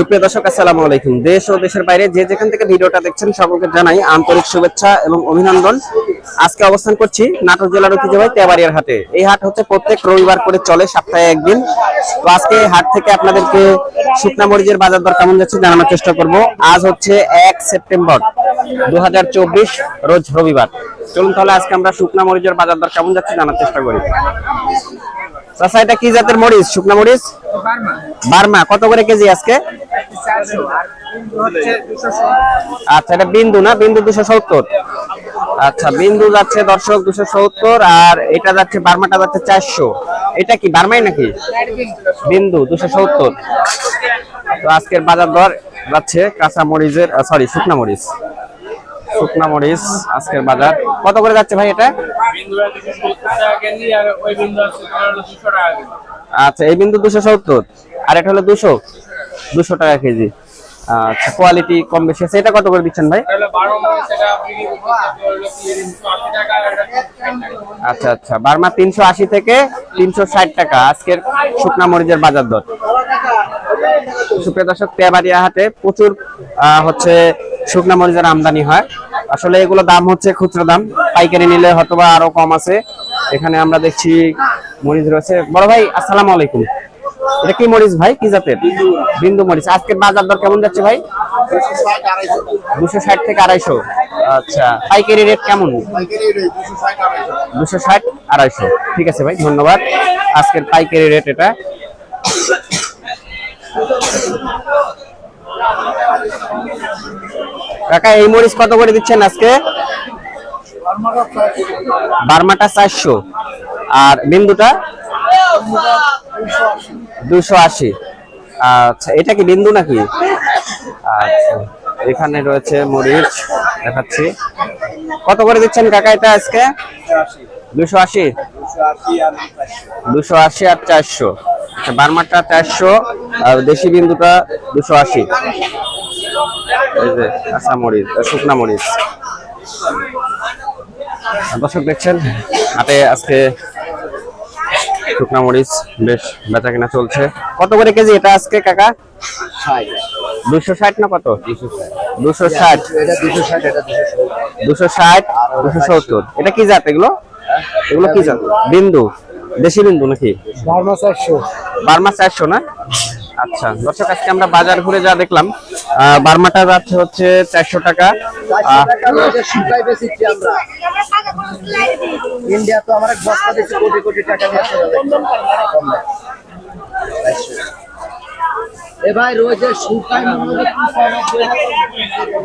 সুপ্রিয় দর্শক, আসসালামু আলাইকুম। দেশ ও দেশের বাইরে যে যেখান থেকে ভিডিওটা দেখছেন, সকলকে জানাই আন্তরিক শুভেচ্ছা এবং অভিনন্দন। আজকে অবস্থান করছি নাটোর জেলার ঐতিহ্যবাহী তেবাড়িয়ার হাটে। এই হাট হচ্ছে প্রত্যেক রবিবার করে চলে, সপ্তাহে একদিন। তো আজকে হাট থেকে আপনাদেরকে শুকনা মরিচের বাজার দর কেমন যাচ্ছে জানানোর চেষ্টা করব। আজ হচ্ছে এক সেপ্টেম্বর দু হাজার চব্বিশ, রোজ রবিবার। চলুন তাহলে আজকে আমরা শুকনা মরিচের বাজার দর কেমন যাচ্ছে জানার চেষ্টা করি। কি জাতের মরিচ? শুকনা মরিচ? বার্মা। কত করে কেজি আজকে? আচ্ছা এটা বিন্দু না? বিন্দু দুশো সত্তর। আচ্ছা বিন্দু যাচ্ছে দর্শক দুশো সত্তর, আর এটা যাচ্ছে বার্মাটা যাচ্ছে চারশো। এটা কি বার্মাই নাকি? বিন্দু দুশো সত্তর। তো আজকের বাজার দর যাচ্ছে কাঁচা মরিচের সরি শুকনা মরিচ শুকনা মরিচ আজকের বাজার। কত করে যাচ্ছে ভাই এটা? আচ্ছা এই বিন্দু দুশো সত্তর। আর এটা হলো দুশো। দুশো টাকা কেজি। আচ্ছা কোয়ালিটি কম বেশি আছে। এটা কত করে দিচ্ছেন ভাই। আচ্ছা আচ্ছা। বার্মা তিনশো আশি থেকে তিনশো ষাট টাকা। আজকের শুকনা মরিচের বাজার দর। সুপ্রিয় দর্শক তেবাড়িয়া হাটে প্রচুর হচ্ছে শুকনা মরিচের আমদানি হয়। আসলে এগুলো দাম হচ্ছে খুচরা দাম। পাইকারি নিলে হয়তো বা আরও কম আছে। এখানে আমরা দেখছি মরিচ রয়েছে। বড় ভাই আসসালামু আলাইকুম। এটা কি মরিচ ভাই? কি জাতের? বিন্দু মরিচ। আজকের বাজার দর কেমন যাচ্ছে ভাই? দুশো ষাট থেকে আড়াইশো। আচ্ছা। পাইকারি রেট কেমন? দুশো ষাট, আড়াইশো। ঠিক আছে ভাই, ধন্যবাদ। আজকের পাইকারি রেট এটা। কাকা, এই মরিচ কত করে দিচ্ছেন আজকে? বার্মাটা চারশো। আর বিন্দুটা? দুশো আশি। আচ্ছা এটা কি বিন্দু নাকি? আচ্ছা এখানে রয়েছে মরিচ, দেখাচ্ছি। কত করে দিচ্ছেন কাকা এটা আজকে? দুশো আশি। দুশো আশি আর চারশো। আচ্ছা চারশো আর দেশি বিন্দুটা দুশো আশি। কাঁচা মরিচ শুকনা মরিচ। দর্শক দেখছেন, হাতে আজকে শুকনা মরিচ বেশ বেচা কেনা চলছে। কত করে কেজি এটা আজকে কাকা? দুশো ষাট না কত? দুশো ষাট। দুশো ষাট। দুশো সত্তর। এটা কি জাত এগুলো? এগুলো কি জাত? বিন্দু। দেশি বিন্দু নাকি? বার্মা চারশো না? আচ্ছা দর্শক আজকে আমরা বাজার ঘুরে যা দেখলাম আহ, বার্মাটা যাচ্ছে হচ্ছে চারশো টাকা ইন্ডিয়া তো আমার বস্তা দিচ্ছে কোটি কোটি টাকা নিয়ে চলে যাবে। এ ভাই রোজের শুকাই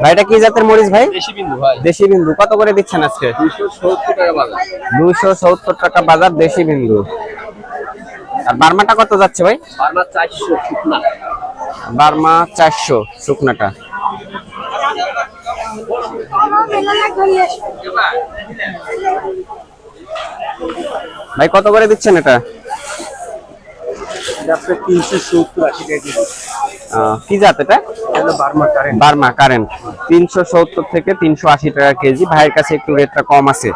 ভাই এটা কি জাতের মরিচ ভাই? দেশি বিন্দু ভাই। দেশি বিন্দু। কত করে দিচ্ছেন আজকে? দুশো সত্তর টাকা বাজার দেশি বিন্দু। আর বার্মাটা কত যাচ্ছে ভাই? বার্মা চারশো শুকনা। বার্মা চারশো শুকনাটা। ভাই কত করে দিচ্ছেন এটা? কি জাত এটা? বার্মা কারেন্ট তিনশো সত্তর থেকে তিনশো আশি টাকা কেজি। ভাইয়ের কাছে একটু রেটটা কম আছে।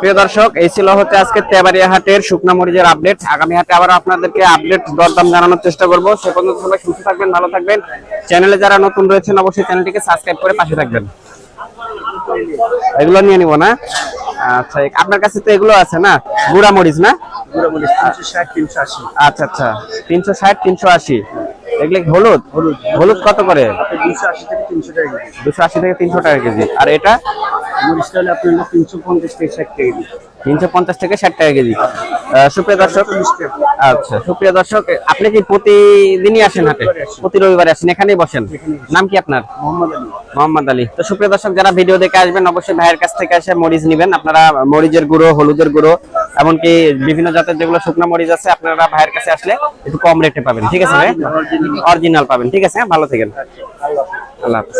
প্রিয় দর্শক এই ছিল হচ্ছে আজকে তেবাড়িয়া হাটের শুকনা মরিচের আপডেট আগামী হাটে আবার আপনাদেরকে আপডেট দরদাম জানানোর চেষ্টা করব। সে পর্যন্ত সবাই সুস্থ থাকবেন ভালো থাকবেন। চ্যানেলে যারা নতুন রয়েছেন অবশ্যই চ্যানেলটিকে সাবস্ক্রাইব করে পাশে থাকবেন। এগুলো নিয়ে নিব না? আচ্ছা আপনার কাছে তো এগুলো আছে না? গুড়া মরিচ না? আচ্ছা আচ্ছা। তিনশো ষাট তিনশো আশি। এগুলো হলুদ? হলুদ। হলুদ কত করে? দুশো আশি থেকে তিনশো টাকা কেজি। আর এটা? মরিচটা হলে আপনার তিনশো পঞ্চাশ থেকে ষাট টাকা কেজি। তিনশো পঞ্চাশ থেকে ষাট টাকা কেজি। সুপ্রিয় দর্শক আচ্ছা সুপ্রিয় দর্শক আপনি কি প্রতিদিনই আসেন হাটে? প্রতি রবিবারে আসেন এখানেই বসেন? নাম কি আপনার? মোহাম্মদ আলী। তো সুপ্রিয় দর্শক যারা ভিডিও দেখে আসবেন অবশ্যই ভাইয়ের কাছ থেকে এসে মরিচ নেবেন। আপনারা মরিচের গুঁড়ো হলুদের গুঁড়ো এমনকি বিভিন্ন জাতের যেগুলো শুকনো মরিচ আছে আপনারা ভাইয়ের কাছে আসলে একটু কম রেটে পাবেন। ঠিক আছে ভাই? অরিজিনাল পাবেন। ঠিক আছে হ্যাঁ? ভালো থাকেন। আল্লাহ হাফেজ।